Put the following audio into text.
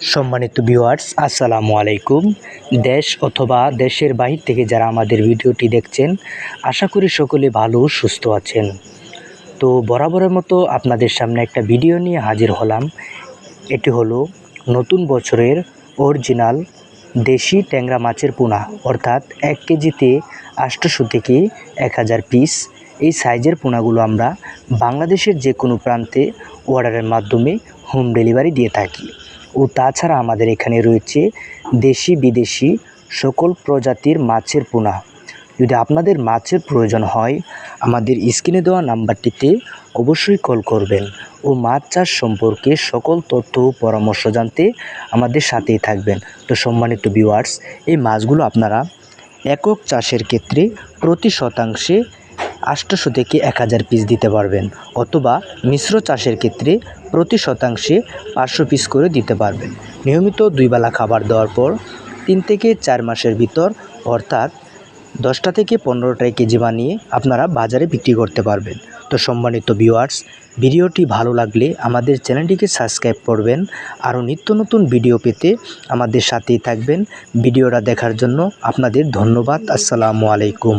সম্মানিত ভিউয়ার্স আসসালামু আলাইকুম। দেশ অথবা দেশের বাহির থেকে যারা আমাদের ভিডিওটি দেখছেন, আশা করি সকলে ভালো সুস্থ আছেন। তো বরাবরের মতো আপনাদের সামনে একটা ভিডিও নিয়ে হাজির হলাম। এটি হলো নতুন বছরের অরিজিনাল দেশি ট্যাংরা মাছের পোনা, অর্থাৎ এক কেজিতে আটশোশো থেকে এক হাজার পিস এই সাইজের পোনাগুলো আমরা বাংলাদেশের যে কোনো প্রান্তে অর্ডারের মাধ্যমে হোম ডেলিভারি দিয়ে থাকি। ও তাছাড়া আমাদের এখানে রয়েছে দেশি বিদেশি সকল প্রজাতির মাছের পোনা। যদি আপনাদের মাছের প্রয়োজন হয়, আমাদের স্ক্রিনে দেওয়া নাম্বারটিতে অবশ্যই কল করবেন ও মাছ চাষ সম্পর্কে সকল তথ্য ও পরামর্শ জানতে আমাদের সাথেই থাকবেন। তো সম্মানিত ভিউয়ার্স এই মাছগুলো আপনারা একক চাষের ক্ষেত্রে প্রতি শতাংশে আটশোশো থেকে এক হাজার পিস দিতে পারবেন অথবা মিশ্র চাষের ক্ষেত্রে প্রতি শতাংশে পাঁচশো পিস করে দিতে পারবেন। নিয়মিত দুই বেলা খাবার দেওয়ার পর তিন থেকে চার মাসের ভিতর, অর্থাৎ দশটা থেকে পনেরোটায় কেজি বানিয়ে আপনারা বাজারে বিক্রি করতে পারবেন। তো সম্মানিত ভিউয়ার্স ভিডিওটি ভালো লাগলে আমাদের চ্যানেলটিকে সাবস্ক্রাইব করবেন। আরও নিত্য নতুন ভিডিও পেতে আমাদের সাথেই থাকবেন। ভিডিওটা দেখার জন্য আপনাদের ধন্যবাদ। আসসালামু আলাইকুম।